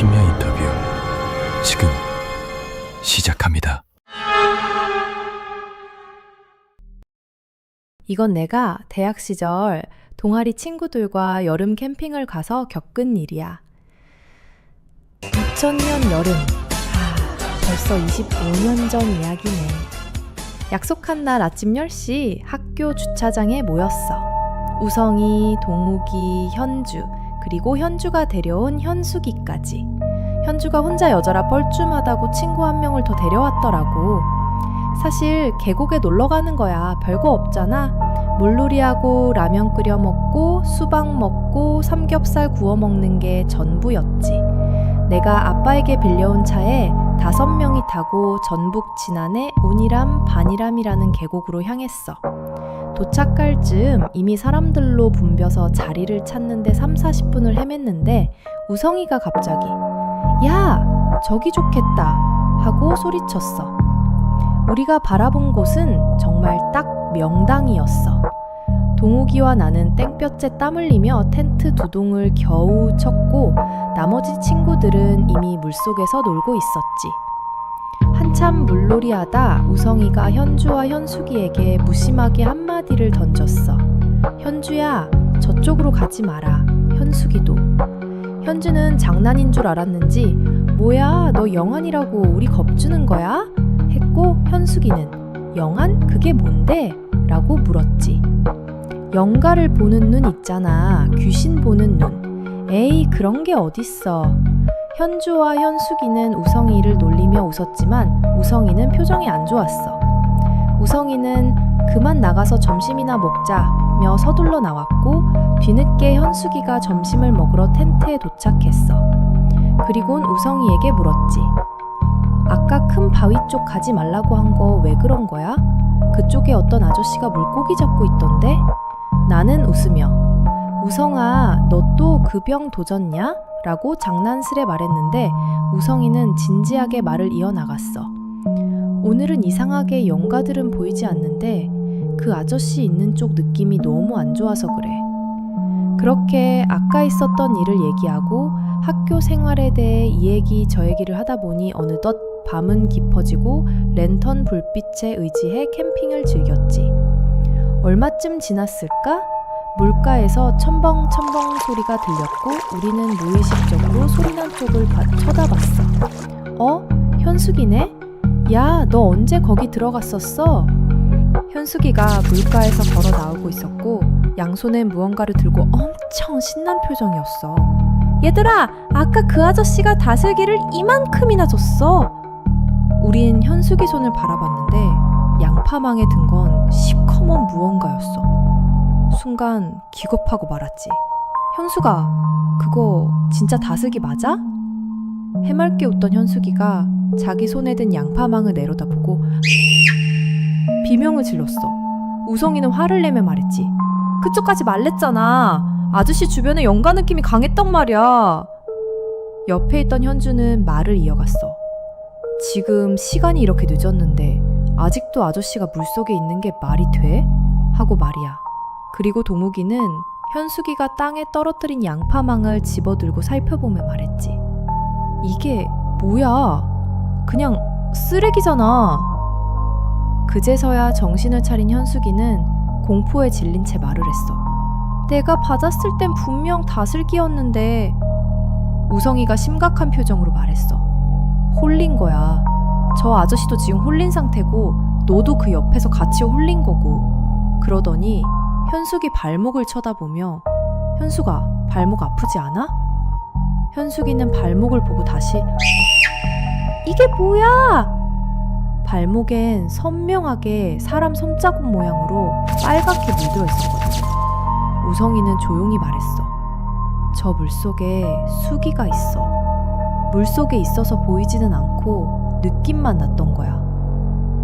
심야 인터뷰 지금 시작합니다. 이건 내가 대학 시절 동아리 친구들과 여름 캠핑을 가서 겪은 일이야. 2000년 여름. 아, 벌써 25년 전 이야기네. 약속한 날 아침 10시 학교 주차장에 모였어. 우성이, 동욱이, 현주, 그리고 현주가 데려온 현숙이까지. 현주가 혼자 여자라 뻘쭘하다고 친구 한 명을 더 데려왔더라고. 사실 계곡에 놀러 가는 거야. 별거 없잖아. 물놀이하고 라면 끓여 먹고 수박 먹고 삼겹살 구워 먹는 게 전부였지. 내가 아빠에게 빌려온 차에 다섯 명이 타고 전북 진안의 운이람 반이람이라는 계곡으로 향했어. 도착할 즈음 이미 사람들로 붐벼서 자리를 찾는데 3, 40분을 헤맸는데 우성이가 갑자기 야, 저기 좋겠다 하고 소리쳤어. 우리가 바라본 곳은 정말 딱 명당이었어. 동욱이와 나는 땡볕에 땀 흘리며 텐트 두 동을 겨우 쳤고 나머지 친구들은 이미 물속에서 놀고 있었지. 한참 물놀이 하다 우성이가 현주와 현숙이에게 무심하게 한마디를 던졌어. 현주야, 저쪽으로 가지 마라. 현숙이도. 현주는 장난인 줄 알았는지 뭐야, 너 영환이라고 우리 겁주는 거야? 했고 현숙이는 영환? 그게 뭔데? 라고 물었지. 영가를 보는 눈 있잖아. 귀신 보는 눈. 에이, 그런 게 어딨어. 현주와 현숙이는 우성이를 놀리며 웃었지만 우성이는 표정이 안 좋았어. 우성이는 그만 나가서 점심이나 먹자며 서둘러 나왔고 뒤늦게 현숙이가 점심을 먹으러 텐트에 도착했어. 그리곤 우성이에게 물었지. 아까 큰 바위 쪽 가지 말라고 한 거 왜 그런 거야? 그쪽에 어떤 아저씨가 물고기 잡고 있던데? 나는 웃으며 우성아, 너 또 그 병 도졌냐? 라고 장난스레 말했는데 우성이는 진지하게 말을 이어나갔어. 오늘은 이상하게 영가들은 보이지 않는데 그 아저씨 있는 쪽 느낌이 너무 안 좋아서 그래. 그렇게 아까 있었던 일을 얘기하고 학교 생활에 대해 이 얘기 저 얘기를 하다 보니 어느덧 밤은 깊어지고 랜턴 불빛에 의지해 캠핑을 즐겼지. 얼마쯤 지났을까? 물가에서 첨벙첨벙 소리가 들렸고 우리는 무의식적으로 소리난 쪽을 봐- 쳐다봤어. 어? 현숙이네? 야, 너 언제 거기 들어갔었어? 현숙이가 물가에서 걸어 나오고 있었고 양손에 무언가를 들고 엄청 신난 표정이었어. 얘들아, 아까 그 아저씨가 다슬기를 이만큼이나 줬어. 우린 현숙이 손을 바라봤는데 양파망에 든 건 시커먼 무언가였어. 순간 기겁하고 말았지. 현숙아, 그거 진짜 다슬기 맞아? 해맑게 웃던 현숙이가 자기 손에 든 양파망을 내려다보고 비명을 질렀어. 우성이는 화를 내며 말했지. 그쪽까지 말랬잖아. 아저씨 주변에 연가 느낌이 강했단 말이야. 옆에 있던 현주는 말을 이어갔어. 지금 시간이 이렇게 늦었는데 아직도 아저씨가 물속에 있는 게 말이 돼? 하고 말이야. 그리고 동욱이는 현숙이가 땅에 떨어뜨린 양파망을 집어들고 살펴보며 말했지. 이게 뭐야? 그냥 쓰레기잖아. 그제서야 정신을 차린 현숙이는 공포에 질린 채 말을 했어. 내가 받았을 땐 분명 다슬기였는데 우성이가 심각한 표정으로 말했어. 홀린 거야. 저 아저씨도 지금 홀린 상태고 너도 그 옆에서 같이 홀린 거고. 그러더니 현숙이 발목을 쳐다보며 현숙아 발목 아프지 않아? 현숙이는 발목을 보고 다시 이게 뭐야? 발목엔 선명하게 사람 손자국 모양으로 빨갛게 물들어 있었거든. 우성이는 조용히 말했어. 저 물속에 수기가 있어. 물속에 있어서 보이지는 않고 느낌만 났던 거야.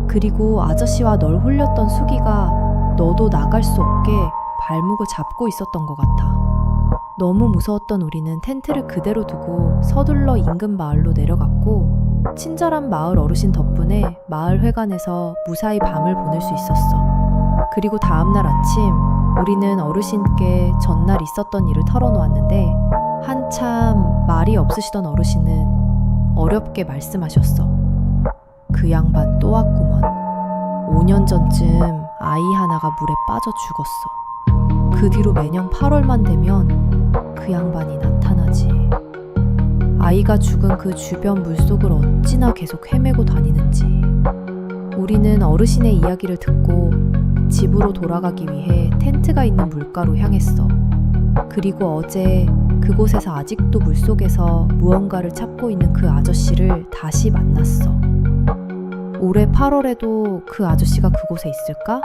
그리고 아저씨와 널 홀렸던 수기가 너도 나갈 수 없게 발목을 잡고 있었던 것 같아. 너무 무서웠던 우리는 텐트를 그대로 두고 서둘러 인근 마을로 내려갔고 친절한 마을 어르신 덕분에 마을 회관에서 무사히 밤을 보낼 수 있었어. 그리고 다음날 아침 우리는 어르신께 전날 있었던 일을 털어놓았는데 한참 말이 없으시던 어르신은 어렵게 말씀하셨어. 그 양반 또 왔구먼. 5년 전쯤 아이 하나가 물에 빠져 죽었어. 그 뒤로 매년 8월만 되면 그 양반이 나타나지. 아이가 죽은 그 주변 물속을 어찌나 계속 헤매고 다니는지. 우리는 어르신의 이야기를 듣고 집으로 돌아가기 위해 텐트가 있는 물가로 향했어. 그리고 어제 그곳에서 아직도 물속에서 무언가를 찾고 있는 그 아저씨를 다시 만났어. 올해 8월에도 그 아저씨가 그곳에 있을까?